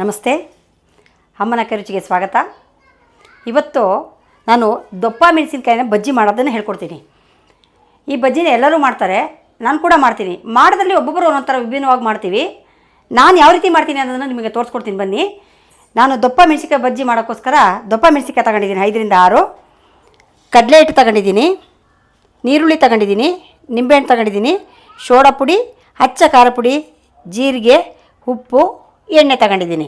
ನಮಸ್ತೆ. ಅಮ್ಮನ ಕರುಚಿಗೆ ಸ್ವಾಗತ. ಇವತ್ತು ನಾನು ದೊಪ್ಪ ಮೆಣಸಿನ್ಕಾಯಿನ ಬಜ್ಜಿ ಮಾಡೋದನ್ನು ಹೇಳ್ಕೊಡ್ತೀನಿ. ಈ ಬಜ್ಜಿನ ಎಲ್ಲರೂ ಮಾಡ್ತಾರೆ, ನಾನು ಕೂಡ ಮಾಡ್ತೀನಿ. ಮಾಡೋದ್ರಲ್ಲಿ ಒಬ್ಬೊಬ್ಬರು ಒಂದೊಂದು ಥರ ವಿಭಿನ್ನವಾಗಿ ಮಾಡ್ತೀವಿ. ನಾನು ಯಾವ ರೀತಿ ಮಾಡ್ತೀನಿ ಅನ್ನೋದನ್ನು ನಿಮಗೆ ತೋರಿಸ್ಕೊಡ್ತೀನಿ ಬನ್ನಿ. ನಾನು ದೊಪ್ಪ ಮೆಣಸಿನ್ಕಾಯಿ ಬಜ್ಜಿ ಮಾಡೋಕ್ಕೋಸ್ಕರ ದೊಪ್ಪ ಮೆಣಸಿನ್ಕಾಯಿ ತಗೊಂಡಿದ್ದೀನಿ, ಐದರಿಂದ ಆರು. ಕಡಲೆ ಹಿಟ್ಟು ತಗೊಂಡಿದ್ದೀನಿ ನೀರುಳ್ಳಿ ತಗೊಂಡಿದ್ದೀನಿ, ನಿಂಬೆಹಣ್ಣು ತಗೊಂಡಿದ್ದೀನಿ, ಸೋಡಾ ಪುಡಿ ಹಚ್ಚ ಖಾರ ಪುಡಿ, ಜೀರಿಗೆ, ಉಪ್ಪು ಎಣ್ಣೆ ತಗೊಂಡಿದ್ದೀನಿ.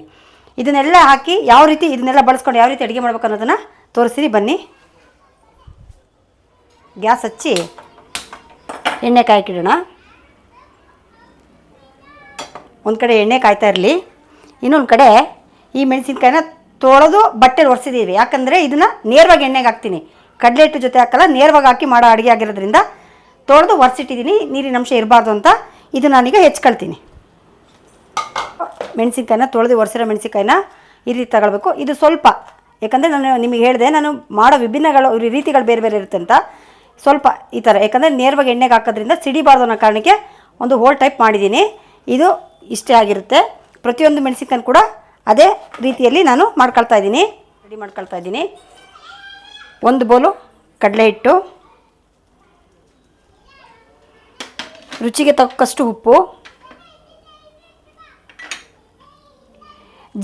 ಇದನ್ನೆಲ್ಲ ಹಾಕಿ ಯಾವ ರೀತಿ ಇದನ್ನೆಲ್ಲ ಬಳಸ್ಕೊಂಡು ಯಾವ ರೀತಿ ಅಡುಗೆ ಮಾಡ್ಬೇಕು ಅನ್ನೋದನ್ನು ತೋರಿಸ್ತೀನಿ, ಬನ್ನಿ. ಗ್ಯಾಸ್ ಹಚ್ಚಿ ಎಣ್ಣೆ ಕಾಯ್ಕಿಡೋಣ. ಒಂದು ಕಡೆ ಎಣ್ಣೆ ಕಾಯ್ತಾ ಇರಲಿ. ಇನ್ನೊಂದು ಕಡೆ ಈ ಮೆಣಸಿನ್ಕಾಯಿನ ತೊಳೆದು ಬಟ್ಟೆಲಿ ಒರೆಸಿದ್ದೀವಿ. ಯಾಕಂದರೆ ಇದನ್ನು ನೇರವಾಗಿ ಎಣ್ಣೆಗೆ ಹಾಕ್ತೀನಿ. ಕಡಲೆ ಹಿಟ್ಟು ಜೊತೆ ಹಾಕಲ್ಲ, ನೇರವಾಗಿ ಹಾಕಿ ಮಾಡೋ ಅಡುಗೆ ಆಗಿರೋದ್ರಿಂದ ತೊಳೆದು ಒರೆಸಿಟ್ಟಿದ್ದೀನಿ. ನೀರಿನಂಶ ಇರಬಾರ್ದು ಅಂತ ಇದು ನಾನೀಗ ಹೆಚ್ಕೊಳ್ತೀನಿ. ಮೆಣಸಿನ್ಕಾಯಿನ ತೊಳೆದು ಒರೆಸಿರೋ ಮೆಣಸಿನ್ಕಾಯಿನ ಈ ರೀತಿ ತಗೊಳ್ಬೇಕು. ಇದು ಸ್ವಲ್ಪ, ಯಾಕಂದರೆ ನಾನು ನಿಮಗೆ ಹೇಳಿದೆ, ನಾನು ಮಾಡೋ ವಿಭಿನ್ನಗಳು ರೀತಿಗಳು ಬೇರೆ ಬೇರೆ ಇರುತ್ತೆ ಅಂತ ಸ್ವಲ್ಪ ಈ ಥರ, ಯಾಕಂದರೆ ನೇರವಾಗಿ ಎಣ್ಣೆಗೆ ಹಾಕೋದ್ರಿಂದ ಸಿಡಿಬಾರ್ದು ಅನ್ನೋ ಕಾರಣಕ್ಕೆ ಒಂದು ಹೋಲ್ ಟೈಪ್ ಮಾಡಿದ್ದೀನಿ. ಇದು ಇಷ್ಟೇ ಆಗಿರುತ್ತೆ. ಪ್ರತಿಯೊಂದು ಮೆಣಸಿನ್ಕಾಯಿ ಕೂಡ ಅದೇ ರೀತಿಯಲ್ಲಿ ನಾನು ಮಾಡ್ಕೊಳ್ತಾ ಇದ್ದೀನಿ. ರೆಡಿ ಮಾಡ್ಕೊಳ್ತಾ ಇದ್ದೀನಿ. ಒಂದು ಬೋಲು ಕಡಲೆ ಹಿಟ್ಟು. ರುಚಿಗೆ ತಕ್ಕಷ್ಟು ಉಪ್ಪು.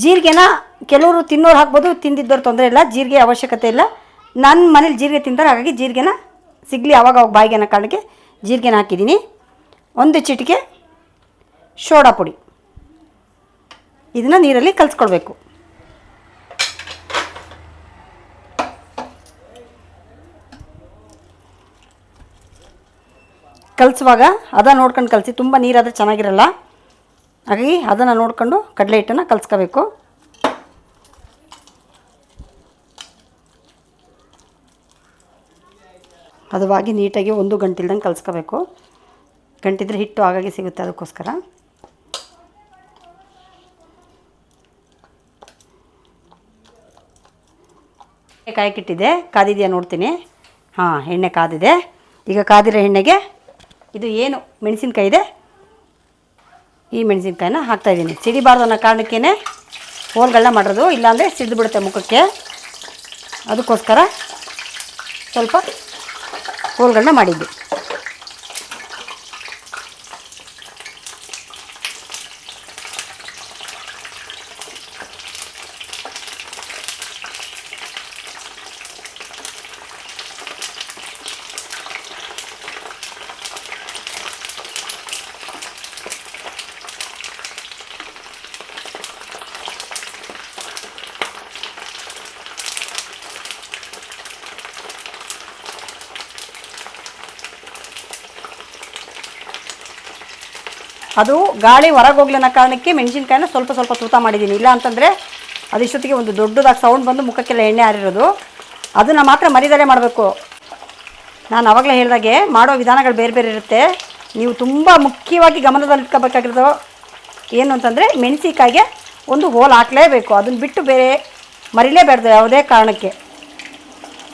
ಜೀರಿಗೆನ ಕೆಲವರು ತಿನ್ನೋರು ಹಾಕ್ಬೋದು, ತಿಂದಿದ್ದವ್ರು ತೊಂದರೆ ಇಲ್ಲ, ಜೀರಿಗೆ ಅವಶ್ಯಕತೆ ಇಲ್ಲ. ನನ್ನ ಮನೇಲಿ ಜೀರಿಗೆ ತಿಂತಾರೆ, ಹಾಗಾಗಿ ಜೀರಿಗೆನ ಸಿಗಲಿ ಅವಾಗ ಅವಾಗ ಬಾಯಿಗೆನ ಕಾರಣಕ್ಕೆ ಜೀರಿಗೆನ ಹಾಕಿದ್ದೀನಿ. ಒಂದು ಚಿಟಿಕೆ ಸೋಡಾ ಪುಡಿ. ಇದನ್ನು ನೀರಲ್ಲಿ ಕಲಿಸ್ಕೊಳ್ಬೇಕು. ಕಲಿಸುವಾಗ ಅದ ನೋಡ್ಕೊಂಡು ಕಲಸಿ, ತುಂಬ ನೀರಾದರೆ ಚೆನ್ನಾಗಿರಲ್ಲ. ಹಾಗಾಗಿ ಅದನ್ನು ನೋಡ್ಕೊಂಡು ಕಡಲೆ ಹಿಟ್ಟನ್ನು ಕಲಿಸ್ಕೋಬೇಕು. ಹದವಾಗಿ ನೀಟಾಗಿ ಒಂದು ಗಂಟಿಲ್ದಂಗೆ ಕಲಿಸ್ಕೋಬೇಕು. ಗಂಟಿದ್ರೆ ಹಿಟ್ಟು ಹಾಗಾಗಿ ಸಿಗುತ್ತೆ ಅದಕ್ಕೋಸ್ಕರ. ಕಾಯಕ್ಕಿಟ್ಟಿದೆ ಕಾದಿದೆಯಾ ನೋಡ್ತೀನಿ. ಹಾಂ, ಎಣ್ಣೆ ಕಾದಿದೆ. ಈಗ ಕಾದಿರೋ ಎಣ್ಣೆಗೆ ಇದು ಏನು ಮೆಣಸಿನ್ಕಾಯಿ ಇದೆ? ಈ ಮೆಣಸಿನ್ಕಾಯಿನ ಹಾಕ್ತಾಯಿದ್ದೀನಿ ಸಿಡಿಬಾರ್ದು ಅನ್ನೋ ಕಾರಣಕ್ಕೇ ಹೋಲ್ಗಳನ್ನ ಮಾಡೋದು ಇಲ್ಲಾಂದರೆ ಸಿಡಿದು ಬಿಡುತ್ತೆ ಮುಖಕ್ಕೆ. ಅದಕ್ಕೋಸ್ಕರ ಸ್ವಲ್ಪ ಹೋಲ್ಗಳನ್ನ ಮಾಡಿದ್ದೆ. ಅದು ಗಾಳಿ ಹೊರಗೆ ಹೋಗ್ಲಿನ ಕಾರಣಕ್ಕೆ ಮೆಣಸಿನ್ಕಾಯಿನ ಸ್ವಲ್ಪ ಸ್ವಲ್ಪ ತೂತ ಮಾಡಿದ್ದೀನಿ. ಇಲ್ಲ ಅಂತಂದರೆ ಅದಿಷ್ಟೊತ್ತಿಗೆ ಒಂದು ದೊಡ್ಡದಾಗಿ ಸೌಂಡ್ ಬಂದು ಮುಖಕ್ಕೆಲ್ಲ ಎಣ್ಣೆ ಹಾರಿರೋದು. ಅದನ್ನು ಮಾತ್ರ ಮರಿದಲೇ ಮಾಡಬೇಕು. ನಾನು ಅವಾಗಲೇ ಹೇಳಿದಾಗೆ ಮಾಡೋ ವಿಧಾನಗಳು ಬೇರೆ ಬೇರೆ ಇರುತ್ತೆ. ನೀವು ತುಂಬ ಮುಖ್ಯವಾಗಿ ಗಮನದಲ್ಲಿಟ್ಕೋಬೇಕಾಗಿರೋದು ಏನು ಅಂತಂದರೆ ಮೆಣಸಿಕಾಯಿಗೆ ಒಂದು ಹೋಲ್ ಹಾಕಲೇಬೇಕು. ಅದನ್ನು ಬಿಟ್ಟು ಬೇರೆ ಮರಿಲೇಬಾರ್ದು ಯಾವುದೇ ಕಾರಣಕ್ಕೆ.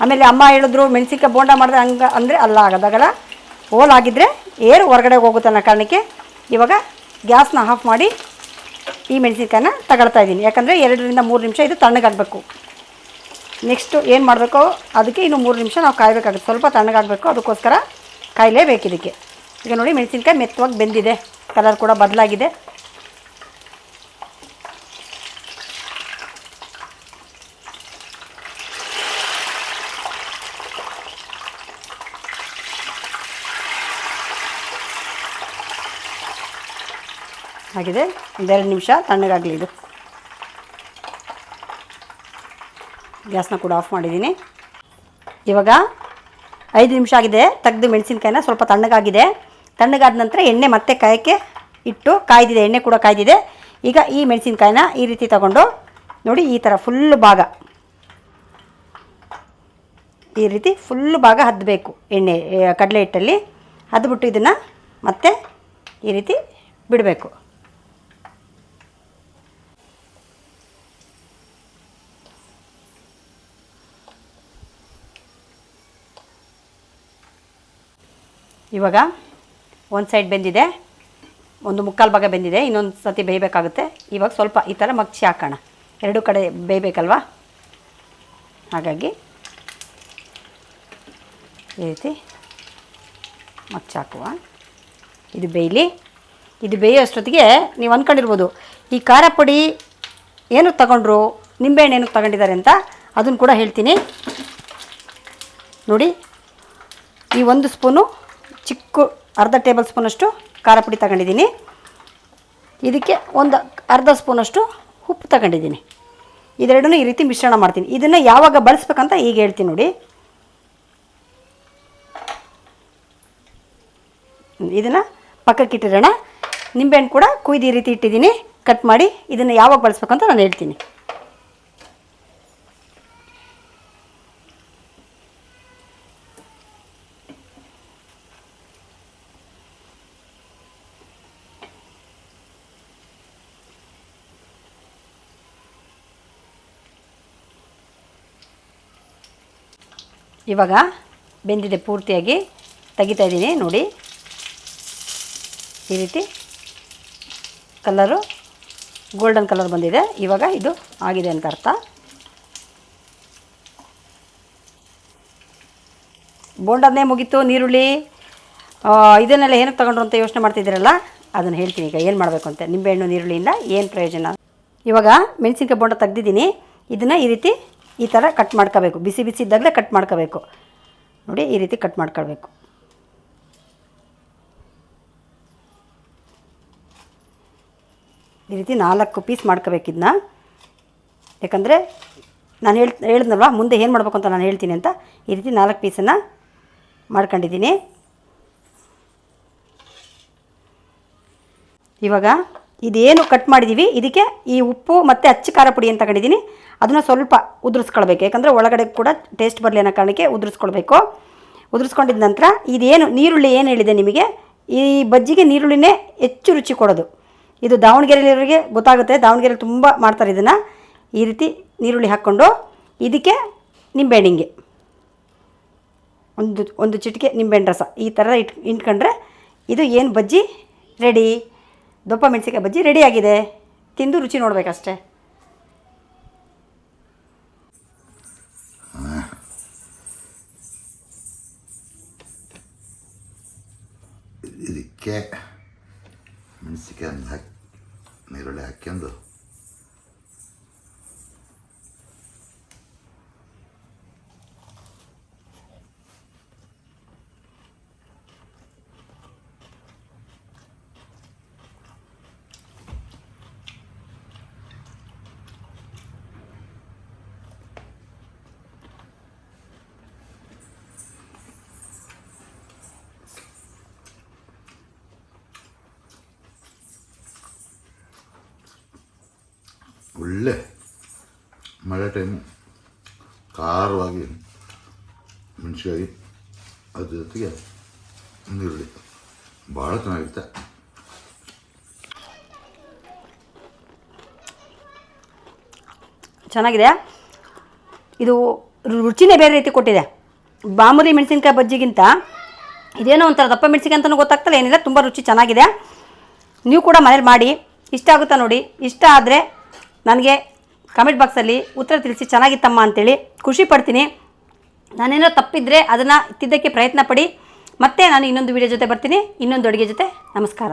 ಆಮೇಲೆ ಅಮ್ಮ ಹೇಳಿದ್ರು ಮೆಣಸಿನ್ಕಾಯಿ ಬೋಂಡ ಮಾಡಿದ್ರೆ ಹಂಗೆ ಅಂದರೆ ಅಲ್ಲ ಆಗೋದಾಗಲ್ಲ ಹೋಲ್ ಆಗಿದ್ದರೆ ಏರು ಹೊರಗಡೆ ಹೋಗುತ್ತೆ ಅನ್ನೋ ಕಾರಣಕ್ಕೆ ಇವಾಗ ಗ್ಯಾಸ್ನ ಆಫ್ ಮಾಡಿ ಈ ಮೆಣಸಿನ್ಕಾಯನ್ನ ತಗೊಳ್ತಾ ಇದ್ದೀನಿ. ಯಾಕಂದರೆ ಎರಡರಿಂದ ಮೂರು ನಿಮಿಷ ಇದು ತಣ್ಣಗಾಗಬೇಕು. ನೆಕ್ಸ್ಟು ಏನು ಮಾಡಬೇಕು? ಅದಕ್ಕೆ ಇನ್ನು ಮೂರು ನಿಮಿಷ ನಾವು ಕಾಯಬೇಕಾಗುತ್ತೆ. ಸ್ವಲ್ಪ ತಣ್ಣಗಾಗಬೇಕು. ಅದಕ್ಕೋಸ್ಕರ ಕಾಯಲೇಬೇಕು ಇದಕ್ಕೆ. ಈಗ ನೋಡಿ ಮೆಣಸಿನ್ಕಾಯಿ ಮೆತ್ತವಾಗಿ ಬೆಂದಿದೆ. ಕಲರ್ ಕೂಡ ಬದಲಾಗಿದೆ. ಆಗಿದೆ. ಒಂದೆರಡು ನಿಮಿಷ ತಣ್ಣಗಾಗಲಿ ಇದು. ಗ್ಯಾಸ್ನ ಕೂಡ ಆಫ್ ಮಾಡಿದ್ದೀನಿ. ಇವಾಗ ಐದು ನಿಮಿಷ ಆಗಿದೆ. ತೆಗೆದು ಮೆಣಸಿನ್ಕಾಯಿನ ಸ್ವಲ್ಪ ತಣ್ಣಗಾಗಿದೆ. ತಣ್ಣಗಾದ ನಂತರ ಎಣ್ಣೆ ಮತ್ತೆ ಕಾಯಕ್ಕೆ ಇಟ್ಟು ಕಾಯ್ದಿದೆ. ಎಣ್ಣೆ ಕೂಡ ಕಾಯ್ದಿದೆ. ಈಗ ಈ ಮೆಣಸಿನ್ಕಾಯಿನ ಈ ರೀತಿ ತಗೊಂಡು ನೋಡಿ ಈ ಥರ ಫುಲ್ ಭಾಗ. ಈ ರೀತಿ ಫುಲ್ ಭಾಗ ಹದ್ದಬೇಕು ಎಣ್ಣೆ ಕಡಲೆ ಹಿಟ್ಟಲ್ಲಿ. ಹದ್ಬಿಟ್ಟು ಇದನ್ನು ಮತ್ತೆ ಈ ರೀತಿ ಬಿಡಬೇಕು. ಇವಾಗ ಒಂದು ಸೈಡ್ ಬೆಂದಿದೆ, ಒಂದು ಮುಕ್ಕಾಲು ಭಾಗ ಬೆಂದಿದೆ, ಇನ್ನೊಂದು ಸತಿ ಬೇಯಬೇಕಾಗುತ್ತೆ. ಇವಾಗ ಸ್ವಲ್ಪ ಈ ಥರ ಮಗ್ಚಿ ಹಾಕೋಣ. ಎರಡು ಕಡೆ ಬೇಯಬೇಕಲ್ವಾ? ಹಾಗಾಗಿ ಈ ರೀತಿ ಮಗ್ಚಿ ಹಾಕುವ. ಇದು ಬೇಯಲಿ. ಇದು ಬೇಯೋ ಅಷ್ಟೊತ್ತಿಗೆ ನೀವು ಅಂದ್ಕೊಂಡಿರ್ಬೋದು ಈ ಖಾರ ಪುಡಿ ಏನು ತಗೊಂಡ್ರು, ನಿಂಬೆಹಣ್ಣು ಏನಕ್ಕೆ ತಗೊಂಡಿದ್ದಾರೆ ಅಂತ ಅದನ್ನು ಕೂಡ ಹೇಳ್ತೀನಿ. ನೋಡಿ, ಈ ಒಂದು ಸ್ಪೂನು ಚಿಕ್ಕ ಅರ್ಧ ಟೇಬಲ್ ಸ್ಪೂನಷ್ಟು ಖಾರ ಪುಡಿ ತಗೊಂಡಿದ್ದೀನಿ. ಇದಕ್ಕೆ ಒಂದು ಅರ್ಧ ಸ್ಪೂನಷ್ಟು ಉಪ್ಪು ತಗೊಂಡಿದ್ದೀನಿ. ಇದೆರಡನ್ನೂ ಈ ರೀತಿ ಮಿಶ್ರಣ ಮಾಡ್ತೀನಿ. ಇದನ್ನು ಯಾವಾಗ ಬಳಸ್ಬೇಕಂತ ಈಗ ಹೇಳ್ತೀನಿ ನೋಡಿ. ಇದನ್ನು ಪಕ್ಕಕ್ಕೆ ಇಟ್ಟಿರೋಣ. ನಿಂಬೆಹಣ್ಣು ಕೂಡ ಕುಯ್ದು ಈ ರೀತಿ ಇಟ್ಟಿದ್ದೀನಿ. ಕಟ್ ಮಾಡಿ ಇದನ್ನು ಯಾವಾಗ ಬಳಸ್ಬೇಕಂತ ನಾನು ಹೇಳ್ತೀನಿ. ಇವಾಗ ಬೆಂದಿದೆ ಪೂರ್ತಿಯಾಗಿ ತೆಗಿತಾ ಇದ್ದೀನಿ, ನೋಡಿ. ಈ ರೀತಿ ಕಲರು, ಗೋಲ್ಡನ್ ಕಲರ್ ಬಂದಿದೆ. ಇವಾಗ ಇದು ಆಗಿದೆ ಅಂತ ಅರ್ಥ. ಬೋಂಡನ್ನೇ ಮುಗೀತು, ನೀರುಳ್ಳಿ. ಇದನ್ನೆಲ್ಲ ಏನಕ್ಕೆ ತಗೊಂಡ್ರು ಅಂತ ಯೋಚನೆ ಮಾಡ್ತಿದ್ದೀರಲ್ಲ, ಅದನ್ನು ಹೇಳ್ತೀನಿ ಈಗ, ಏನು ಮಾಡಬೇಕು ಅಂತ. ನಿಂಬೆಹಣ್ಣು, ನೀರುಳ್ಳಿಯಿಂದ ಏನು ಪ್ರಯೋಜನ? ಇವಾಗ ಮೆಣಸಿನ್ಕಾಯಿ ಬೋಂಡ ತೆಗ್ದಿದ್ದೀನಿ. ಇದನ್ನು ಈ ರೀತಿ ಈ ಥರ ಕಟ್ ಮಾಡ್ಕೋಬೇಕು. ಬಿಸಿ ಬಿಸಿ ಇದ್ದಾಗಲೇ ಕಟ್ ಮಾಡ್ಕೋಬೇಕು. ನೋಡಿ ಈ ರೀತಿ ಕಟ್ ಮಾಡ್ಕೊಳ್ಬೇಕು. ಈ ರೀತಿ ನಾಲ್ಕು ಪೀಸ್ ಮಾಡ್ಕೋಬೇಕು ಇದನ್ನ ಯಾಕಂದರೆ ನಾನು ಹೇಳ್, ಹೇಳಿದ್ನಲ್ವ, ಮುಂದೆ ಏನು ಮಾಡಬೇಕು ಅಂತ ನಾನು ಹೇಳ್ತೀನಿ ಅಂತ. ಈ ರೀತಿ ನಾಲ್ಕು ಪೀಸನ್ನು ಮಾಡ್ಕೊಂಡಿದ್ದೀನಿ. ಇವಾಗ ಇದೇನು ಕಟ್ ಮಾಡಿದ್ದೀವಿ ಇದಕ್ಕೆ ಈ ಉಪ್ಪು ಮತ್ತು ಅಚ್ಚ ಖಾರ ಪುಡಿ ಅಂತ ತಗೊಂಡಿದ್ದೀನಿ ಅದನ್ನು ಸ್ವಲ್ಪ ಉದುರಿಸ್ಕೊಳ್ಬೇಕು. ಯಾಕಂದರೆ ಒಳಗಡೆ ಕೂಡ ಟೇಸ್ಟ್ ಬರಲಿ ಅನ್ನೋ ಕಾರಣಕ್ಕೆ ಉದುರಿಸ್ಕೊಳ್ಬೇಕು. ಉದುರಿಸ್ಕೊಂಡಿದ್ದ ನಂತರ ಇದೇನು ನೀರುಳ್ಳಿ ಏನು ಹೇಳಿದೆ ನಿಮಗೆ? ಈ ಬಜ್ಜಿಗೆ ನೀರುಳ್ಳಿನೇ ಹೆಚ್ಚು ರುಚಿ ಕೊಡೋದು. ಇದು ದಾವಣಗೆರೆಯಲ್ಲಿರೋರಿಗೆ ಗೊತ್ತಾಗುತ್ತೆ. ದಾವಣಗೆರೆ ತುಂಬ ಮಾಡ್ತಾರೆ ಇದನ್ನು. ಈ ರೀತಿ ನೀರುಳ್ಳಿ ಹಾಕ್ಕೊಂಡು ಇದಕ್ಕೆ ನಿಂಬೆಹಣ್ಣಿಂಗೆ. ಒಂದು ಒಂದು ಚಿಟಿಕೆ ನಿಂಬೆಹಣ್ಣು ರಸ. ಈ ಥರ ಇಟ್ ಇಟ್ಕೊಂಡ್ರೆ ಇದು ಏನು ಬಜ್ಜಿ? ರೆಡಿ. ದಪ್ಪ ಮೆಣಸಿಕಾಯಿ ಬಜ್ಜಿ ರೆಡಿಯಾಗಿದೆ ತಿಂದು ರುಚಿ ನೋಡಬೇಕಷ್ಟೆ. ಇದಕ್ಕೆ ಮೆಣಸಿಕಾಯಿ ಹಾಕಿ ನೀರುಳ್ಳಿ ಹಾಕ್ಕೊಂಡು ಒಳ್ಳೆ ಮಳೆ ಟೈಮು ಖಾರವಾಗಿ ಮೆಣಸಿಕಾಯಿ ಅದ್ರ ಜೊತೆಗೆ ನೀರುಳ್ಳಿ ಭಾಳ ಚೆನ್ನಾಗಿರುತ್ತೆ. ಚೆನ್ನಾಗಿದೆ. ಇದು ರುಚಿನೇ ಬೇರೆ ರೀತಿ ಕೊಟ್ಟಿದೆ. ಬಾಮೂಲಿ ಮೆಣಸಿನ್ಕಾಯಿ ಬಜ್ಜಿಗಿಂತ ಇದೇನೋ ಒಂಥರ ದಪ್ಪ ಮೆಣಸಿನ್ಕಾಯಿ ಅಂತಲೂ ಗೊತ್ತಾಗ್ತಲ್ಲ, ಏನಿಲ್ಲ, ತುಂಬ ರುಚಿ ಚೆನ್ನಾಗಿದೆ. ನೀವು ಕೂಡ ಮನೇಲಿ ಮಾಡಿ, ಇಷ್ಟ ಆಗುತ್ತಾ ನೋಡಿ. ಇಷ್ಟ ಆದರೆ ನನಗೆ ಕಮೆಂಟ್ ಬಾಕ್ಸಲ್ಲಿ ಉತ್ತರ ತಿಳಿಸಿ ಚೆನ್ನಾಗಿತ್ತಮ್ಮ ಅಂತೇಳಿ ಖುಷಿ ಪಡ್ತೀನಿ. ನಾನೇನೋ ತಪ್ಪಿದ್ರೆ ಅದನ್ನು ತಿದ್ದಕ್ಕೆ ಪ್ರಯತ್ನ ಪಡಿ ಮತ್ತೆ ನಾನು ಇನ್ನೊಂದು ವಿಡಿಯೋ ಜೊತೆ ಬರ್ತೀನಿ. ಇನ್ನೊಂದು ಅಡುಗೆ ಜೊತೆ. ನಮಸ್ಕಾರ.